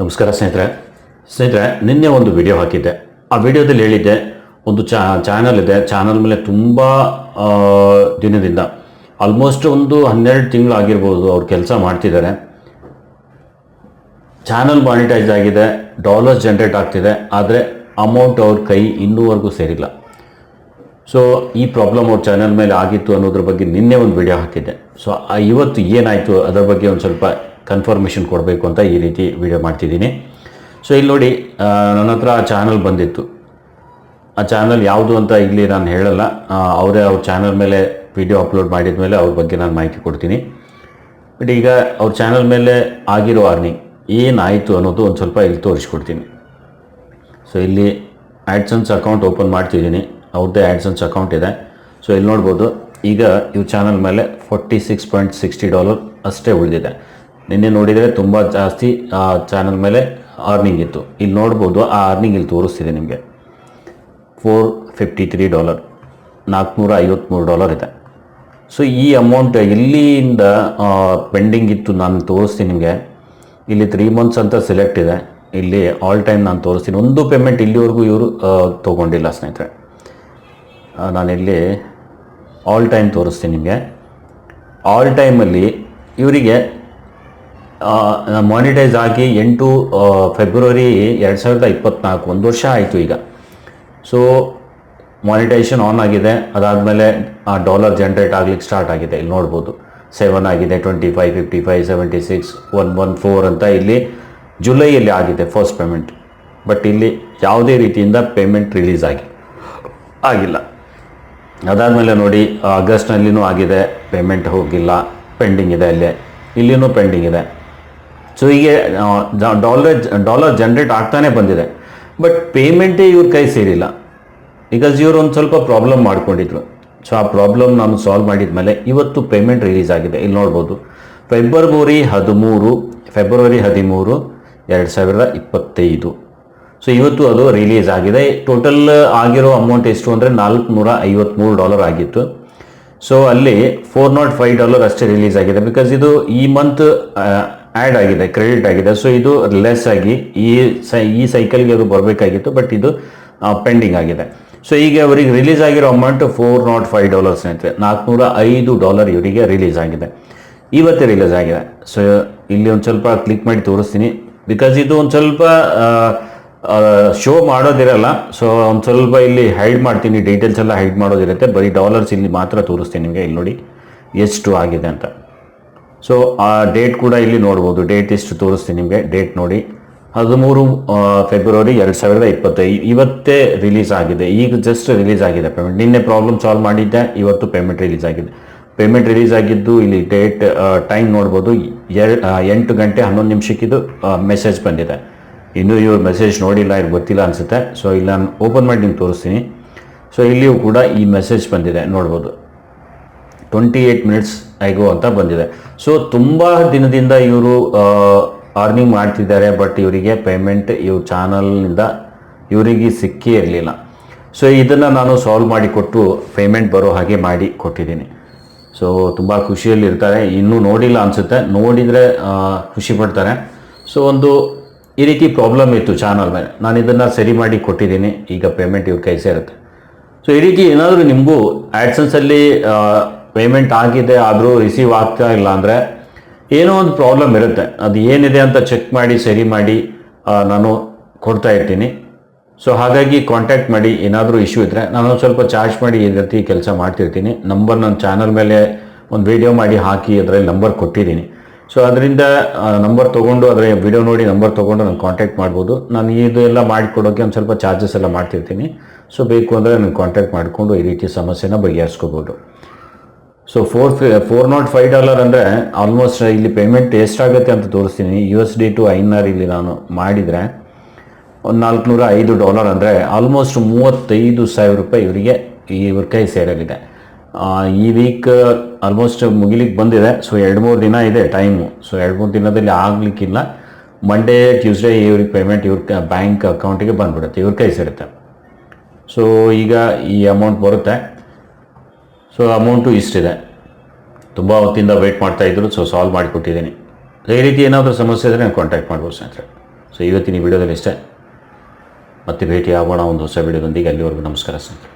ನಮಸ್ಕಾರ ಸ್ನೇಹಿತರೆ. ಸ್ನೇಹಿತರೆ, ನಿನ್ನೆ ಒಂದು ವಿಡಿಯೋ ಹಾಕಿದ್ದೆ. ಆ ವಿಡಿಯೋದಲ್ಲಿ ಹೇಳಿದ್ದೆ, ಒಂದು ಚಾ ಚಾನಲ್ ಇದೆ. ಚಾನಲ್ ಮೇಲೆ ತುಂಬ ದಿನದಿಂದ ಆಲ್ಮೋಸ್ಟ್ ಒಂದು ಹನ್ನೆರಡು ತಿಂಗಳು ಆಗಿರ್ಬೋದು ಅವ್ರು ಕೆಲಸ ಮಾಡ್ತಿದ್ದಾರೆ. ಚಾನಲ್ ಮಾನಿಟೈಸ್ ಆಗಿದೆ ಡಾಲರ್ಸ್ ಜನ್ರೇಟ್ ಆಗ್ತಿದೆ, ಆದರೆ ಅಮೌಂಟ್ ಅವ್ರ ಕೈ ಇನ್ನೂವರೆಗೂ ಸೇರಿಲ್ಲ. ಸೊ ಈ ಪ್ರಾಬ್ಲಮ್ ಅವ್ರ ಚಾನಲ್ ಮೇಲೆ ಆಗಿತ್ತು ಅನ್ನೋದ್ರ ಬಗ್ಗೆ ನಿನ್ನೆ ಒಂದು ವಿಡಿಯೋ ಹಾಕಿದ್ದೆ. ಸೊ ಇವತ್ತು ಏನಾಯಿತು, ಅದರ ಬಗ್ಗೆ ಒಂದು ಸ್ವಲ್ಪ ಕನ್ಫರ್ಮೇಷನ್ ಕೊಡಬೇಕು ಅಂತ ಈ ರೀತಿ ವಿಡಿಯೋ ಮಾಡ್ತಿದ್ದೀನಿ. ಸೊ ಇಲ್ಲಿ ನೋಡಿ ನನ್ನ ಹತ್ರ ಆ ಚಾನಲ್ ಬಂದಿತ್ತು. ಆ ಚಾನಲ್ ಯಾವುದು ಅಂತ ಇಲ್ಲಿ ನಾನು ಹೇಳಲ್ಲ. ಅವರೇ ಅವ್ರ ಚಾನಲ್ ಮೇಲೆ ವಿಡಿಯೋ ಅಪ್ಲೋಡ್ ಮಾಡಿದ ಮೇಲೆ ಅವ್ರ ಬಗ್ಗೆ ನಾನು ಮಾಹಿತಿ ಕೊಡ್ತೀನಿ. ಬಟ್ ಈಗ ಅವ್ರ ಚಾನಲ್ ಮೇಲೆ ಆಗಿರೋ ಅರ್ನಿಂಗ್ ಏನಾಯಿತು ಅನ್ನೋದು ಒಂದು ಸ್ವಲ್ಪ ಇಲ್ಲಿ ತೋರಿಸ್ಕೊಡ್ತೀನಿ. ಸೊ ಇಲ್ಲಿ ಆ್ಯಡ್ಸನ್ಸ್ ಅಕೌಂಟ್ ಓಪನ್ ಮಾಡ್ತಿದ್ದೀನಿ. ಅವ್ರದ್ದೇ ಆ್ಯಡ್ಸನ್ಸ್ ಅಕೌಂಟ್ ಇದೆ. ಸೊ ಇಲ್ಲಿ ನೋಡ್ಬೋದು, ಈಗ ಇವ್ರ ಚಾನಲ್ ಮೇಲೆ forty six point sixty dollar ಅಷ್ಟೇ ಉಳಿದಿದೆ. ನಿನ್ನೆ ನೋಡಿದರೆ ತುಂಬ ಜಾಸ್ತಿ, ಆ ಚಾನಲ್ ಮೇಲೆ ಅರ್ನಿಂಗ್ ಇತ್ತು. ಇಲ್ಲಿ ನೋಡ್ಬೋದು, ಆ ಅರ್ನಿಂಗ್ ಇಲ್ಲಿ ತೋರಿಸ್ತಿದೆ ನಿಮಗೆ. ಫೋರ್ ಫಿಫ್ಟಿ ತ್ರೀ ಡಾಲರ್ ನಾಲ್ಕುನೂರ ಐವತ್ತ್ಮೂರು ಡಾಲರ್ ಇದೆ. ಸೊ ಈ ಅಮೌಂಟ್ ಇಲ್ಲಿಂದ ಪೆಂಡಿಂಗ್ ಇತ್ತು, ನಾನು ತೋರಿಸ್ತೀನಿ ನಿಮಗೆ. ಇಲ್ಲಿ ತ್ರೀ ಮಂತ್ಸ್ ಅಂತ ಸೆಲೆಕ್ಟ್ ಇದೆ. ಇಲ್ಲಿ ಆಲ್ ಟೈಮ್ ನಾನು ತೋರಿಸ್ತೀನಿ. ಒಂದು ಪೇಮೆಂಟ್ ಇಲ್ಲಿವರೆಗೂ ಇವರು ತೊಗೊಂಡಿಲ್ಲ ಸ್ನೇಹಿತರೆ. ನಾನಿಲ್ಲಿ ಆಲ್ ಟೈಮ್ ತೋರಿಸ್ತೀನಿ ನಿಮಗೆ. ಆಲ್ ಟೈಮಲ್ಲಿ ಇವರಿಗೆ ಮಾನಿಟೈಸ್ ಆಗಿ ಎಂಟು ಫೆಬ್ರವರಿ ಎರಡು ಸಾವಿರದ ಇಪ್ಪತ್ತ್ನಾಲ್ಕು ಒಂದು ವರ್ಷ ಆಯಿತು ಈಗ. ಸೊ ಮಾನಿಟೈಸೇಷನ್ ಆನ್ ಆಗಿದೆ. ಅದಾದಮೇಲೆ, ಆ ಡಾಲರ್ ಜನ್ರೇಟ್ ಆಗ್ಲಿಕ್ಕೆ ಸ್ಟಾರ್ಟ್ ಆಗಿದೆ. ಇಲ್ಲಿ ನೋಡ್ಬೋದು. ಸೆವೆನ್ ಆಗಿದೆ twenty five fifty five seventy six one one four ಅಂತ ಇಲ್ಲಿ ಜುಲೈಯಲ್ಲಿ ಆಗಿದೆ ಫಸ್ಟ್ ಪೇಮೆಂಟ್ ಬಟ್ ಇಲ್ಲಿ ಯಾವುದೇ ರೀತಿಯಿಂದ ಪೇಮೆಂಟ್ ರಿಲೀಸ್ ಆಗಿ, ಆಗಿಲ್ಲ. ಅದಾದಮೇಲೆ ನೋಡಿ, ಆಗಸ್ಟ್ನಲ್ಲಿನೂ ಆಗಿದೆ. ಪೇಮೆಂಟ್ ಹೋಗಿಲ್ಲ. ಪೆಂಡಿಂಗ್ ಇದೆ ಅಲ್ಲೇ. ಇಲ್ಲಿನೂ ಪೆಂಡಿಂಗ್ ಇದೆ. ಸೊ ಹೀಗೆ ಡಾಲರ್ ಡಾಲರ್ ಜನ್ರೇಟ್ ಆಗ್ತಾನೆ ಬಂದಿದೆ. ಬಟ್ ಪೇಮೆಂಟೇ ಇವ್ರ ಕೈ ಸೇರಿಲ್ಲ. ಬಿಕಾಸ್ ಇವರು ಒಂದು ಸ್ವಲ್ಪ ಪ್ರಾಬ್ಲಮ್ ಮಾಡ್ಕೊಂಡಿದ್ರು. ಸೊ ಆ ಪ್ರಾಬ್ಲಮ್ ನಾನು ಸಾಲ್ವ್ ಮಾಡಿದ ಮೇಲೆ ಇವತ್ತು ಪೇಮೆಂಟ್ ರಿಲೀಸ್ ಆಗಿದೆ. ಇಲ್ಲಿ ನೋಡ್ಬೋದು. ಫೆಬ್ರವರಿ ಹದಿಮೂರು ಫೆಬ್ರವರಿ ಹದಿಮೂರು, ಎರಡು ಸಾವಿರದ ಇಪ್ಪತ್ತೈದು. ಸೊ ಇವತ್ತು ಅದು ರಿಲೀಸ್ ಆಗಿದೆ. ಟೋಟಲ್ ಆಗಿರೋ ಅಮೌಂಟ್ ಎಷ್ಟು ಅಂದರೆ ನಾಲ್ಕುನೂರ ಐವತ್ತ್ಮೂರು ಡಾಲರ್ ಆಗಿತ್ತು. ಸೊ ಅಲ್ಲಿ ಫೋರ್ ನಾಟ್ ಫೈವ್ ಡಾಲರ್ ಅಷ್ಟೇ ರಿಲೀಸ್ ಆಗಿದೆ. ಬಿಕಾಸ್ ಇದು ಈ ಮಂತ್ ಆ್ಯಡ್ ಆಗಿದೆ, ಕ್ರೆಡಿಟ್ ಆಗಿದೆ. ಸೊ ಇದು ಲೆಸ್ ಆಗಿ ಈ ಸೈ, ಈ ಸೈಕಲ್ಗೆ ಅದು ಬರಬೇಕಾಗಿತ್ತು ಬಟ್ ಇದು ಪೆಂಡಿಂಗ್ ಆಗಿದೆ. ಸೊ ಈಗ ಅವರಿಗೆ ರಿಲೀಸ್ ಆಗಿರೋ amount four nought five dollars ಐತೆ ನಾಲ್ಕುನೂರ ಐದು ಡಾಲರ್ ಇವರಿಗೆ ರಿಲೀಸ್ ಆಗಿದೆ. ಇವತ್ತೇ ರಿಲೀಸ್ ಆಗಿದೆ. ಸೊ ಇಲ್ಲಿ ಒಂದು ಸ್ವಲ್ಪ ಕ್ಲಿಕ್ ಮಾಡಿ ತೋರಿಸ್ತೀನಿ. ಬಿಕಾಸ್ ಇದು ಒಂದು ಸ್ವಲ್ಪ ಶೋ ಮಾಡೋದಿರಲ್ಲ. ಸೊ ಒಂದು ಸ್ವಲ್ಪ ಇಲ್ಲಿ ಹೈಡ್ ಮಾಡ್ತೀನಿ. ಡೀಟೇಲ್ಸ್ ಎಲ್ಲ ಹೈಡ್ ಮಾಡೋದಿರುತ್ತೆ. ಬರೀ ಡಾಲರ್ಸ್ ಇಲ್ಲಿ ಮಾತ್ರ ತೋರಿಸ್ತೀನಿ ನಿಮಗೆ. ಇಲ್ಲಿ ನೋಡಿ, ಎಷ್ಟು ಆಗಿದೆ ಅಂತ. ಸೊ ಆ ಡೇಟ್ ಕೂಡ ಇಲ್ಲಿ ನೋಡ್ಬೋದು. ಡೇಟ್ ಇಷ್ಟು ತೋರಿಸ್ತೀನಿ ನಿಮಗೆ. ಡೇಟ್ ನೋಡಿ. ಹದಿಮೂರು ಫೆಬ್ರವರಿ ಎರಡು ಸಾವಿರದ ಇಪ್ಪತ್ತೈದು ಇವತ್ತೇ ರಿಲೀಸ್ ಆಗಿದೆ. ಈಗ ಜಸ್ಟ್ ರಿಲೀಸ್ ಆಗಿದೆ ಪೇಮೆಂಟ್ ನಿನ್ನೆ ಪ್ರಾಬ್ಲಮ್ ಸಾಲ್ವ್ ಮಾಡಿದ್ದೆ, ಇವತ್ತು ಪೇಮೆಂಟ್ ರಿಲೀಸ್ ಆಗಿದೆ. ಪೇಮೆಂಟ್ ರಿಲೀಸ್ ಆಗಿದ್ದು ಇಲ್ಲಿ ಡೇಟ್ ಟೈಮ್ ನೋಡ್ಬೋದು. ಎರಡು ಎಂಟು ಗಂಟೆ ಹನ್ನೊಂದು ನಿಮಿಷಕ್ಕಿದ್ದು ಮೆಸೇಜ್ ಬಂದಿದೆ. ಇನ್ನೂ ಇವ್ರು ಮೆಸೇಜ್ ನೋಡಿಲ್ಲ ಇವ್ರಿಗೆ ಗೊತ್ತಿಲ್ಲ ಅನಿಸುತ್ತೆ. ಸೊ ಇಲ್ಲಿ ನಾನು ಓಪನ್ ಮಾಡಿ ನಿಮ್ಗೆ ತೋರಿಸ್ತೀನಿ. ಸೊ ಇಲ್ಲಿಯೂ ಕೂಡ ಈ ಮೆಸೇಜ್ ಬಂದಿದೆ. ನೋಡ್ಬೋದು. ಟ್ವೆಂಟಿ ಏಯ್ಟ್ ಮಿನಿಟ್ಸ್ ಐಗೋ ಅಂತ ಬಂದಿದೆ. ಸೊ ತುಂಬ ದಿನದಿಂದ ಇವರು ಅರ್ನಿಂಗ್ ಮಾಡ್ತಿದ್ದಾರೆ ಬಟ್ ಇವರಿಗೆ ಪೇಮೆಂಟ್ ಇವ್ರ ಚಾನಲ್ನಿಂದ ಇವರಿಗೆ ಸಿಕ್ಕೇ ಇರಲಿಲ್ಲ. ಸೊ ಇದನ್ನು ನಾನು ಸಾಲ್ವ್ ಮಾಡಿಕೊಟ್ಟು ಪೇಮೆಂಟ್ ಬರೋ ಹಾಗೆ ಮಾಡಿ ಕೊಟ್ಟಿದ್ದೀನಿ. ಸೊ ತುಂಬ ಖುಷಿಯಲ್ಲಿರ್ತಾರೆ ಇನ್ನೂ ನೋಡಿಲ್ಲ ಅನಿಸುತ್ತೆ. ನೋಡಿದರೆ ಖುಷಿ ಪಡ್ತಾರೆ. ಸೊ ಒಂದು ಈ ರೀತಿ ಪ್ರಾಬ್ಲಮ್ ಇತ್ತು ಚಾನಲ್ ಮೇಲೆ. ನಾನು ಇದನ್ನು ಸರಿ ಮಾಡಿ ಕೊಟ್ಟಿದ್ದೀನಿ. ಈಗ ಪೇಮೆಂಟ್ ಇವ್ರ ಕೈ ಸೇರುತ್ತೆ. ಸೊ ಈ ರೀತಿ ಏನಾದರೂ ನಿಮಗೂ ಆ್ಯಡ್ಸನ್ಸಲ್ಲಿ ಪೇಮೆಂಟ್ ಆಗಿದೆ, ಆದರೂ ರಿಸೀವ್ ಆಗ್ತಾ ಇಲ್ಲ ಅಂದರೆ ಏನೋ ಒಂದು ಪ್ರಾಬ್ಲಮ್ ಇರುತ್ತೆ. ಅದು ಏನಿದೆ ಅಂತ ಚೆಕ್ ಮಾಡಿ, ಸರಿ ಮಾಡಿ ನಾನು ಕೊಡ್ತಾ ಇರ್ತೀನಿ. ಸೊ ಹಾಗಾಗಿ ಕಾಂಟ್ಯಾಕ್ಟ್ ಮಾಡಿ, ಏನಾದರೂ ಇಶ್ಯೂ ಇದ್ದರೆ ನಾನು ಸ್ವಲ್ಪ ಚಾರ್ಜ್ ಮಾಡಿ, ಈ ರೀತಿ ಕೆಲಸ ಮಾಡ್ತಿರ್ತೀನಿ. ನಂಬರ್ ನನ್ನ ಚಾನಲ್ ಮೇಲೆ ಒಂದು ವಿಡಿಯೋ ಮಾಡಿ ಹಾಕಿ, ಅದರಲ್ಲಿ ನಂಬರ್ ಕೊಟ್ಟಿದ್ದೀನಿ. ಸೊ ಅದರಿಂದ ನಂಬರ್ ತೊಗೊಂಡು, ಅದರ ವಿಡಿಯೋ ನೋಡಿ ನಂಬರ್ ತೊಗೊಂಡು ನಾನು ಕಾಂಟ್ಯಾಕ್ಟ್ ಮಾಡ್ಬೋದು. ನಾನು ಇದೆಲ್ಲ ಮಾಡಿಕೊಡೋಕ್ಕೆ ಒಂದು ಸ್ವಲ್ಪ ಚಾರ್ಜಸ್ ಎಲ್ಲ ಮಾಡ್ತಿರ್ತೀನಿ. ಸೊ ಬೇಕು ಅಂದರೆ ನಾನು ಕಾಂಟ್ಯಾಕ್ಟ್ ಮಾಡಿಕೊಂಡು ಈ ರೀತಿ ಸಮಸ್ಯೆನ ಬಗೆಹರಿಸ್ಕೋಬೋದು. So four four nought five dollar ಅಂದರೆ ಆಲ್ಮೋಸ್ಟ್ ಇಲ್ಲಿ ಪೇಮೆಂಟ್ ಎಷ್ಟಾಗುತ್ತೆ ಅಂತ ತೋರಿಸ್ತೀನಿ. U S D to INR ಇಲ್ಲಿ ನಾನು ಮಾಡಿದರೆ ಒಂದು ನಾಲ್ಕುನೂರ ಐದು ಡಾಲರ್ ಅಂದರೆ ಆಲ್ಮೋಸ್ಟ್ ಮೂವತ್ತೈದು ಸಾವಿರ ರೂಪಾಯಿ ಇವರಿಗೆ ಇವ್ರ ಕೈ ಸೇರಲಿದೆ. ಈ ವೀಕ್ ಆಲ್ಮೋಸ್ಟ್ ಮುಗಿಲಿಕ್ಕೆ ಬಂದಿದೆ. ಸೊ ಎರಡು ಮೂರು ದಿನ ಇದೆ ಟೈಮು ಸೊ ಎರಡು ಮೂರು ದಿನದಲ್ಲಿ ಆಗಲಿಕ್ಕಿಲ್ಲ. ಮಂಡೇ ಟ್ಯೂಸ್ಡೇ ಇವ್ರಿಗೆ ಪೇಮೆಂಟ್ ಇವ್ರ ಬ್ಯಾಂಕ್ ಅಕೌಂಟಿಗೆ ಬಂದ್ಬಿಡುತ್ತೆ. ಇವ್ರ ಕೈ ಸೇರುತ್ತೆ. ಸೊ ಈಗ ಈ ಅಮೌಂಟ್ ಬರುತ್ತೆ. ಸೊ ಅಮೌಂಟು ಇಷ್ಟಿದೆ ತುಂಬ ಹೊತ್ತಿಂದ ವೆಯ್ಟ್ ಮಾಡ್ತಾ ಇದ್ರು ಸೊ ಸಾಲ್ವ್ ಮಾಡಿಕೊಟ್ಟಿದ್ದೀನಿ. ಈ ರೀತಿ ಏನಾದರೂ ಸಮಸ್ಯೆ ಇದ್ದರೆ ನಾನು ಕಾಂಟ್ಯಾಕ್ಟ್ ಮಾಡ್ಬೋದು ಸ್ನೇಹಿತರೆ. ಸೊ ಇವತ್ತಿನ ಈ ವಿಡಿಯೋದಲ್ಲಿ ಇಷ್ಟೇ. ಮತ್ತೆ ಭೇಟಿ ಆಗೋಣ ಒಂದು ಹೊಸ ವಿಡಿಯೋದೊಂದಿಗೆ. ಅಲ್ಲಿವರೆಗೂ ನಮಸ್ಕಾರ ಸ್ನೇಹಿತರೆ.